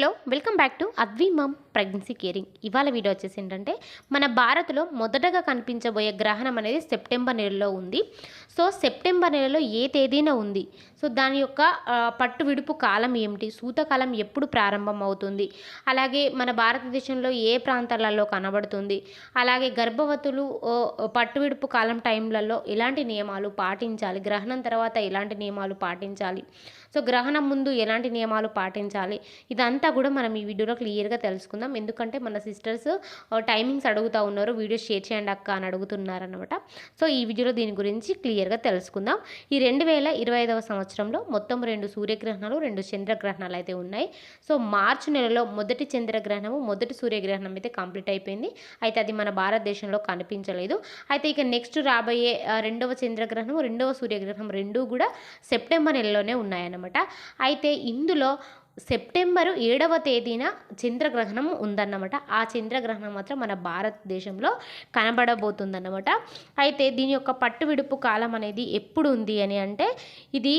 Hello welcome back to Advi mom. Pregnancy caring. ఇవాళ video వచ్చేసి ఏంటంటే మన భారత్లో మొదటగా కనిపించబోయే గ్రహణం అనేది సెప్టెంబర్ నెలలో ఉంది. సో సెప్టెంబర్ నెలలో ఏ తేదీన ఉంది? సో దాని యొక్క పట్టు విడుపు కాలం ఏమిటి? సూతకాలం ఎప్పుడు ప్రారంభం అవుతుంది అలాగే మన భారతదేశంలో ఏ ప్రాంతాలలో కనబడుతుంది? అలాగే గర్భవతులు పట్టు విడుపు కాలం టైంలలో ఎలాంటి నియమాలు పాటించాలి? గ్రహణం తర్వాత ఎలాంటి నియమాలు పాటించాలి? సో గ్రహణం ముందు ఎలాంటి నియమాలు పాటించాలి? ఇదంతా కూడా మనం ఈ వీడియోలో క్లియర్గా తెలుసుకుందాం. ఎందుకంటే మన సిస్టర్స్ టైమింగ్స్ అడుగుతూ ఉన్నారు. వీడియో షేర్ చేయండి అక్క అని అడుగుతున్నారు అనమాట సో ఈ వీడియోలో దీని గురించి క్లియర్గా తెలుసుకుందాం. ఈ రెండు వేల ఇరవై ఐదవ సంవత్సరంలో మొత్తం రెండు సూర్యగ్రహణాలు రెండు చంద్రగ్రహణాలు అయితే ఉన్నాయి. సో మార్చి నెలలో మొదటి చంద్రగ్రహణము మొదటి సూర్యగ్రహణం అయితే కంప్లీట్ అయిపోయింది. అయితే అది మన భారతదేశంలో కనిపించలేదు. అయితే ఇక నెక్స్ట్ రాబోయే రెండవ చంద్రగ్రహణం రెండవ సూర్యగ్రహణం రెండూ కూడా సెప్టెంబర్ నెలలోనే ఉన్నాయన్నమాట. అయితే ఇందులో సెప్టెంబరు ఏడవ తేదీన చంద్రగ్రహణం ఉందన్నమాట. ఆ చంద్రగ్రహణం మాత్రం మన భారతదేశంలో కనబడబోతుందన్నమాట. అయితే దీని యొక్క పట్టు విడుపు కాలం అనేది ఎప్పుడు ఉంది అని అంటే ఇది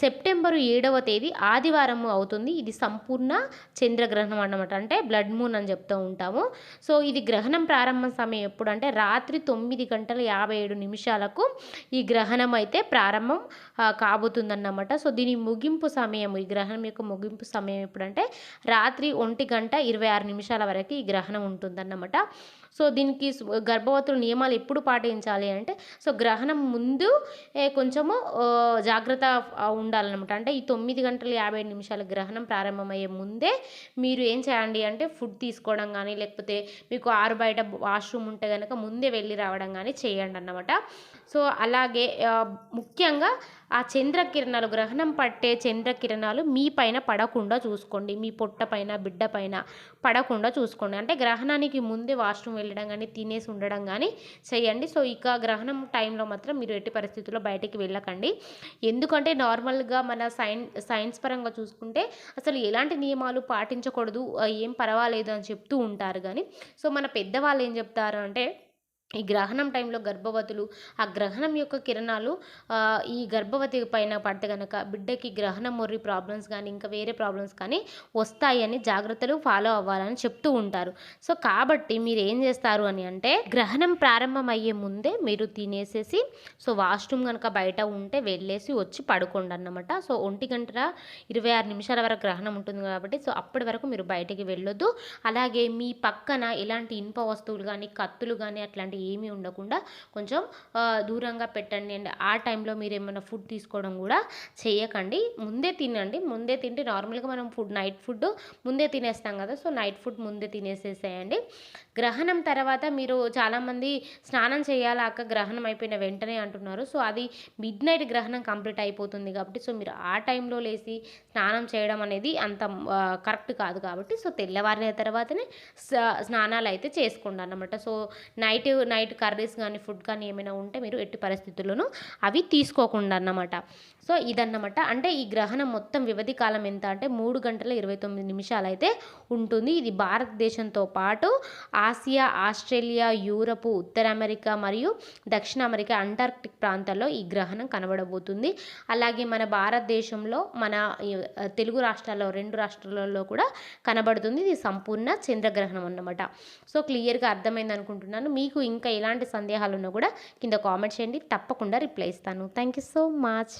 సెప్టెంబరు ఏడవ తేదీ ఆదివారం అవుతుంది. ఇది సంపూర్ణ చంద్రగ్రహణం అన్నమాట. అంటే బ్లడ్ మూన్ అని చెప్తూ ఉంటాము. సో ఇది గ్రహణం ప్రారంభ సమయం ఎప్పుడు అంటే రాత్రి తొమ్మిది గంటల యాభై ఏడు నిమిషాలకు ఈ గ్రహణం అయితే ప్రారంభం కాబోతుందన్నమాట. సో దీని ముగింపు సమయం ఈ గ్రహణం యొక్క ముగింపు సమయం ఎప్పుడంటే రాత్రి ఒంటి గంట ఇరవై ఆరు నిమిషాల వరకు ఈ గ్రహణం ఉంటుందన్నమాట. సో దీనికి గర్భవతుల నియమాలు ఎప్పుడు పాటించాలి అంటే సో గ్రహణం ముందు కొంచెము జాగ్రత్త ఉండాలన్నమాట. అంటే ఈ తొమ్మిది గంటల యాభై నిమిషాల గ్రహణం ప్రారంభమయ్యే ముందే మీరు ఏం చేయండి అంటే ఫుడ్ తీసుకోవడం కానీ లేకపోతే మీకు ఆరు బయట వాష్రూమ్ ఉంటే కనుక ముందే వెళ్ళి రావడం కానీ చేయండి అన్నమాట సో అలాగే ముఖ్యంగా ఆ చంద్రకిరణాలు గ్రహణం పట్టే చంద్రకిరణాలు మీ పైన పడకుండా చూసుకోండి. మీ పొట్ట పైన బిడ్డ పైన పడకుండా చూసుకోండి. అంటే గ్రహణానికి ముందే వాష్రూమ్ వెళ్ళడం కానీ తినేసి ఉండడం కానీ చేయండి. సో ఇక గ్రహణం టైంలో మాత్రం మీరు ఎట్టి పరిస్థితుల్లో బయటికి వెళ్ళకండి. ఎందుకంటే నార్మల్గా మన సైన్ సైన్స్ పరంగా చూసుకుంటే అసలు ఎలాంటి నియమాలు పాటించకూడదు ఏం పర్వాలేదు అని చెప్తూ ఉంటారు కానీ సో మన పెద్దవాళ్ళు ఏం చెప్తారు అంటే ఈ గ్రహణం టైంలో గర్భవతులు ఆ గ్రహణం యొక్క కిరణాలు ఈ గర్భవతి పైన పడితే కనుక బిడ్డకి గ్రహణం మొర్రి ప్రాబ్లమ్స్ కానీ ఇంకా వేరే ప్రాబ్లమ్స్ కానీ వస్తాయని జాగ్రత్తలు ఫాలో అవ్వాలని చెప్తూ ఉంటారు. సో కాబట్టి మీరు ఏం చేస్తారు అని అంటే గ్రహణం ప్రారంభం అయ్యే ముందే మీరు తినేసేసి సో వాష్రూమ్ కనుక బయట ఉంటే వెళ్ళేసి వచ్చి పడుకోండి అన్నమాట. సో ఒంటి గంట ఇరవై ఆరు నిమిషాల వరకు గ్రహణం ఉంటుంది కాబట్టి సో అప్పటి వరకు మీరు బయటకి వెళ్ళొద్దు. అలాగే మీ పక్కన ఎలాంటి ఇనుప వస్తువులు కానీ కత్తులు కానీ అట్లాంటివి ఏమీ ఉండకుండా కొంచెం దూరంగా పెట్టండి. అండ్ ఆ టైంలో మీరు ఏమైనా ఫుడ్ తీసుకోవడం కూడా చేయకండి. ముందే తినండి. ముందే తింటే నార్మల్గా మనం ఫుడ్ నైట్ ఫుడ్ ముందే తినేస్తాం కదా. సో నైట్ ఫుడ్ ముందే తినేసేసేయండి. గ్రహణం తర్వాత మీరు చాలామంది స్నానం చేయాలా అక్క గ్రహణం అయిపోయిన వెంటనే అంటున్నారు. సో అది మిడ్ నైట్ గ్రహణం కంప్లీట్ అయిపోతుంది కాబట్టి సో మీరు ఆ టైంలో లేచి స్నానం చేయడం అనేది అంత కరెక్ట్ కాదు కాబట్టి సో తెల్లవారిన తర్వాతనే స్నానాలు అయితే చేసుకోండి అన్నమాట. సో నైట్ నైట్ కర్రీస్ కానీ ఫుడ్ కానీ ఏమైనా ఉంటే మీరు ఎట్టి పరిస్థితుల్లోనూ అవి తీసుకోకుండా అన్నమాట. సో ఇదన్నమాట. అంటే ఈ గ్రహణం మొత్తం వ్యవధి కాలం ఎంత అంటే మూడు గంటల ఇరవై తొమ్మిది నిమిషాలు అయితే ఉంటుంది. ఇది భారతదేశంతో పాటు ఆసియా ఆస్ట్రేలియా యూరప్ ఉత్తర అమెరికా మరియు దక్షిణ అమెరికా అంటార్క్టిక్ ప్రాంతాల్లో ఈ గ్రహణం కనబడబోతుంది. అలాగే మన భారతదేశంలో మన తెలుగు రాష్ట్రాల్లో రెండు రాష్ట్రాలలో కూడా కనబడుతుంది. ఇది సంపూర్ణ చంద్రగ్రహణం అన్నమాట. సో క్లియర్గా అర్థమైంది అనుకుంటున్నాను మీకు ఇంకా ఎలాంటి సందేహాలు ఉన్నా కూడా కింద కామెంట్ చేయండి. తప్పకుండా రిప్లై ఇస్తాను. Thank you so much